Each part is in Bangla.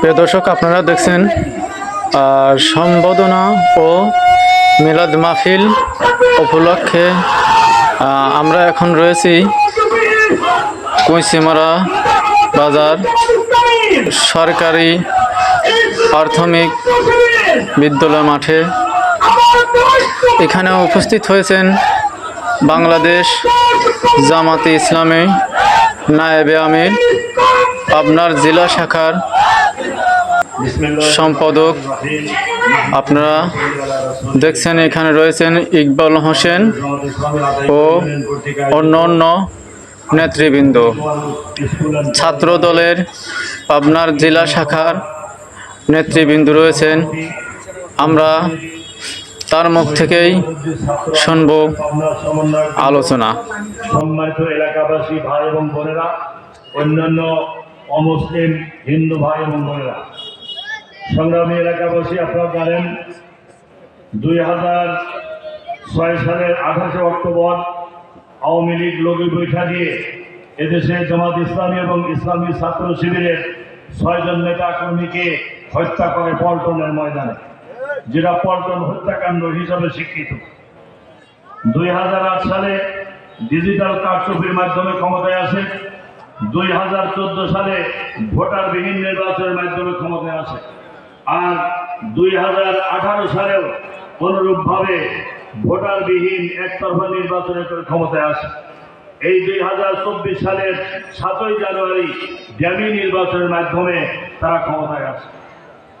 প্রিয় দর্শক, আপনারা দেখছেন সম্বোধনা ও মিলাদ মাহফিল উপলক্ষে আমরা এখন রয়েছি কুইসিমারা বাজার সরকারি প্রাথমিক বিদ্যালয় মাঠে। এখানে উপস্থিত হয়েছেন বাংলাদেশ জামাতে ইসলামী নায়েবে আমির আপনার জেলা শাখার সম্পাদক আপনারা দেখছেন এখানে রয়েছেন ইকবাল হোসেন ও অন্য অন্য নেতৃবৃন্দ। ছাত্র দলের পাবনার জেলা শাখার নেতৃবৃন্দ রয়েছেন। আমরা তার মুখ থেকেই শুনব আলোচনা। সম্মানিত এলাকাবাসী ভাই এবং বোনেরা অন্যান্য অমুসলিম হিন্দু ভাই এবং বোনেরা সংগ্রামী এলাকাবাসী, আপনারা জানেন, দুই হাজার ছয় সালের আঠাশে অক্টোবর আওয়ামী লীগ লগি বৈঠা দিয়ে এদেশে জামাত ইসলামী এবং ইসলামী ছাত্র শিবিরের ছয়জন নেতা কর্মীকে হত্যা করে পল্টনের ময়দানে, যেটা পল্টন হত্যাকাণ্ড হিসাবে স্বীকৃত। দুই হাজার আট সালে ডিজিটাল কারচুপির মাধ্যমে ক্ষমতায় আসে, দুই হাজার চোদ্দ সালে ভোটারবিহীন নির্বাচনের মাধ্যমে ক্ষমতায় আসে। আর দুই হাজার আঠারো সালেও অনুরূপভাবে ভোটারবিহীন একতরফা নির্বাচনের করে ক্ষমতায় আসে। এই দুই হাজার চব্বিশ সালের সাতই জানুয়ারি ড্যামি নির্বাচনের মাধ্যমে তারা ক্ষমতায় আসে।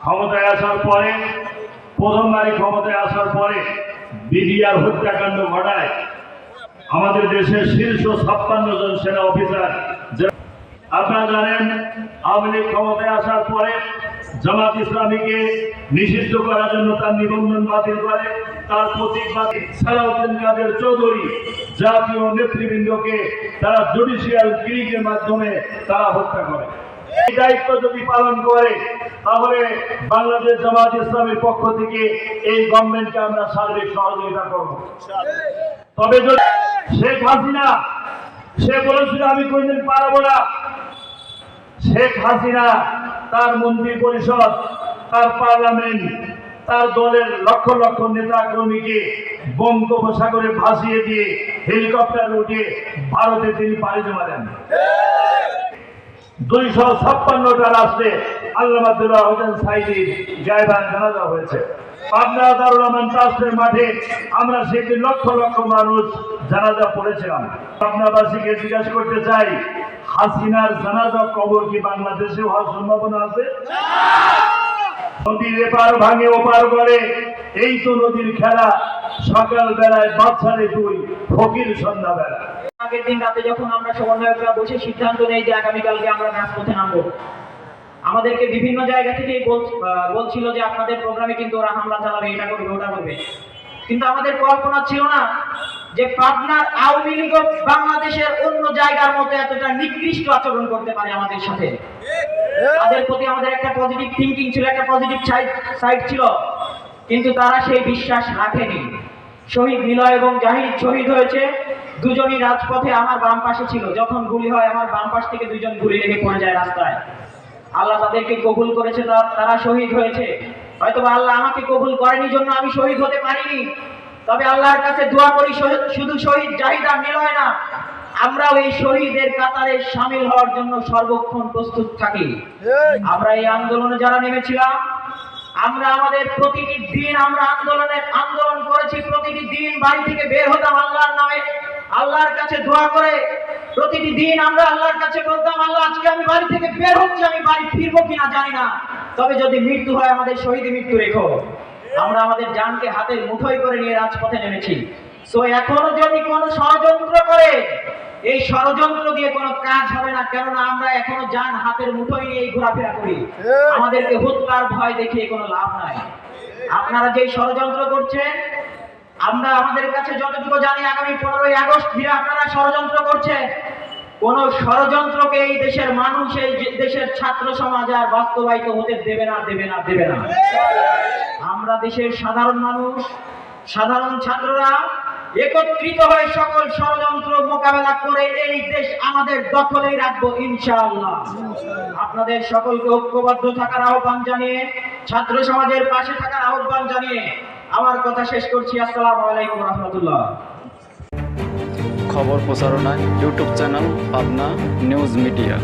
ক্ষমতায় আসার পরে প্রথমবারই ক্ষমতায় আসার পরে বিডিআর হত্যাকাণ্ড ঘটায়। আমাদের দেশের শীর্ষ ছাপ্পান্ন জন সেনা অফিসার আপনারা জানেন, আওয়ামী লীগ ক্ষমতায় আসার পরে জামাত ইসলামীকে নিষিদ্ধ করার জন্য তার নিবন্ধন বাতিল করে, তার প্রতীক বাতিল। সালাউদ্দিন কাদের চৌধুরী জাতীয় নেতৃবৃন্দকে তারা জুডিশিয়াল কিলিংয়ের মাধ্যমে তারা হত্যা করে। এই দায়িত্ব যদি পালন করে, তাহলে বাংলাদেশ জামাত ইসলামের পক্ষ থেকে এই গভর্নমেন্টকে আমরা সার্বিক সহযোগিতা করব। তবে যদি শেখ হাসিনা, সে বলেছিল আমি কোনদিন পারব না। শেখ হাসিনা তার মন্ত্রী পরিষদ, তার পার্লামেন্ট, তার দলের লক্ষ লক্ষ নেতা কর্মীকে বঙ্গোপসাগরে ভাসিয়ে দিয়ে হেলিকপ্টার উঠিয়ে ভারতে তিনি পাড়ি জমা দেন দুইশো ছাপ্পান্নটা রাষ্ট্রে আল্লামাদুল্লাহ হোসেন সাইদির গায়বান জানাজা হয়েছে। পাবনা দারুল আমান ট্রাস্টের মাঠে আমরা সেটি লক্ষ লক্ষ মানুষ জানাজা পড়েছিলাম। পাবনাবাসীকে জিজ্ঞাসা করতে চাই হাসিনার জানাজা কবর কি বাংলাদেশে হওয়ার সম্ভাবনা আছে? নদীর এপার ভাঙে ওপার করে এই তো নদীর খেলা। সকাল বেলায় বাচ্চারে তুই ফকির সন্ধ্যা আগের দিন রাতে যখন আমরা সমন্বয়করা বসে সিদ্ধান্ত নেই যে আগামীকালকে আমরা রাজপথে নামবো, আমাদেরকে বিভিন্ন জায়গা থেকে বলছিল যে আপনাদের প্রোগ্রামে কিন্তু ওরা হামলা চালাবে, এটা করবে, ওটা করবে। কিন্তু আমাদের কল্পনা ছিল না যে পাবনার আওয়ামী লীগ বাংলাদেশের অন্য জায়গার মতো এতটা নিকৃষ্ট আচরণ করতে পারে আমাদের সাথে। তাদের প্রতি আমাদের একটা পজিটিভ থিঙ্কিং ছিল, একটা পজিটিভ সাইড ছিল। কিন্তু তারা সেই বিশ্বাস রাখেনি। শহীদ নিলয় এবং জাহিদ শহীদ হয়েছে। দুজনই রাজপথে আমার বাম পাশে ছিল। যখন গুলি হয়, আমার বাম পাশ থেকে দুজন গুলি লেগে পড়ে যায় রাস্তায়। আল্লাহ তাদেরকে কবুল করেছে তারা শহীদ হয়েছে। হয়তো আল্লাহ আমাকে কবুল করেনি জন্য আমি শহীদ হতে পারিনি। তবে আল্লাহর কাছে দোয়া করি শুধু শহীদ জাহিদ নিলয় না আমরাও এই শহীদের কাতারে সামিল হওয়ার জন্য সর্বক্ষণ প্রস্তুত থাকি। আমরা এই আন্দোলনে যারা নেমেছিলাম আমরা আমাদের প্রতিটি দিন আমরা আন্দোলনের আন্দোলন করেছি প্রতিটি দিন বাড়ি থেকে বের হতাম আল্লাহর নামে। আল্লাহর কাছে দোয়া করে প্রতিটি দিন আমরা আল্লাহর কাছে বলতাম আল্লাহ আজকে আমি বাড়ি থেকে বের হচ্ছি আমি বাড়ি ফিরবো কিনা জানি না। তবে যদি মৃত্যু হয় আমাদের শহীদ মৃত্যু রেখো। আমরা আমাদের জানকে হাতের মুঠোয় করে নিয়ে রাজপথে নেমেছি। সো এখনও যদি কোনো ষড়যন্ত্র করে এই ষড়যন্ত্র দিয়ে কোনো কাজ হবে না কেননা আমরা এখনও যান হাতের মুঠোয় নিয়ে ঘোরাফেরা করি। আমাদেরকে হত্যার ভয় দেখিয়ে কোনো লাভ নাই। আপনারা যেই ষড়যন্ত্র করছেন আমরা আমাদের কাছে যতটুকু জানি আগামী পনেরোই আগস্ট ঘিরে আপনারা ষড়যন্ত্র করছেন। কোন ষড়যন্ত্রকে এই দেশের মানুষ, এই দেশের ছাত্র সমাজ আর বাস্তবায়িত হতে দেবে না দেবে না দেবে না। আমরা দেশের সাধারণ মানুষ, সাধারণ ছাত্ররা একত্রিত হয়ে সকল ষড়যন্ত্র মোকাবেলা করে এই দেশ আমাদের দখলেই রাখব, ইনশাআল্লাহ। আপনাদের সকলকে ঐক্যবদ্ধ থাকার আহ্বান জানিয়ে, ছাত্র সমাজের পাশে থাকার আহ্বান জানিয়ে, আমার কথা শেষ করছি। আসসালামু আলাইকুম রহমতুল্লাহ। খবর প্রচারণায় YouTube channel Pabna news media